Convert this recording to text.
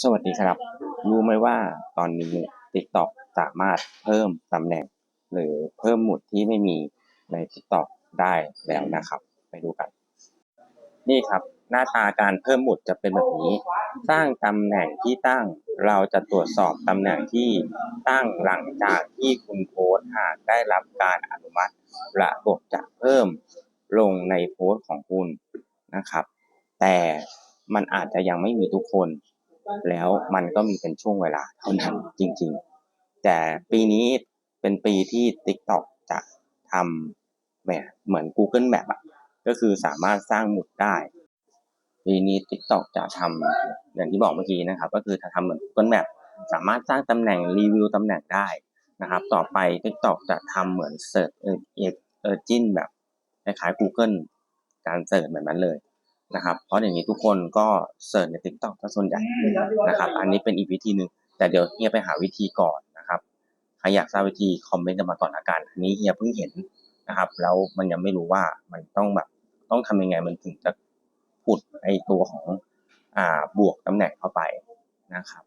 สวัสดีครับ รู้ไหมว่าตอนนี้ TikTok สามารถเพิ่มตำแหน่ง หรือเพิ่มหมุดที่ไม่มีใน TikTok ได้แล้วนะครับ ไปดูกัน นี่ครับ หน้าตาการเพิ่มหมุดจะเป็นแบบนี้ สร้างตำแหน่งที่ตั้งเราจะตรวจสอบตำแหน่งที่ตั้งหลังจากที่คุณโพสหากได้รับการอนุมัติระบบจะเพิ่มลงในโพสต์ของคุณนะครับ แต่มันอาจจะยังไม่มีทุกคน แล้วมันก็มีเป็นช่วงเวลาเท่านั้นจริง ๆ แต่ปีนี้เป็นปีที่ TikTok จะทำแบบเหมือน Google Map อะก็คือสามารถสร้างหมุดได้ ปีนี้ TikTok จะทำอย่างที่บอกเมื่อกี้นะครับ ก็คือจะทำเหมือน Google Map สามารถสร้างตำแหน่งรีวิวตำแหน่งได้นะครับ ต่อไป TikTok จะทำเหมือน Search Engine แบบคล้ายๆ Google การเสิร์ชแบบนั้นเลย นะครับ เพราะอย่างนี้ทุกคนก็เสิร์ชใน TikTok ซะส่วนใหญ่นะครับ อันนี้เป็นอีกวิธีหนึ่งแต่เดี๋ยวเฮียไปหาวิธีก่อนนะครับใครอยากทราบวิธีคอมเมนต์กันมาก่อนละกันอันนี้เฮียเพิ่งเห็นนะครับ แล้วมันยังไม่รู้ว่ามันต้องแบบต้องทำยังไงมันถึงจะผุดไอตัวของอ่าบวกตำแหน่งเข้าไปนะครับ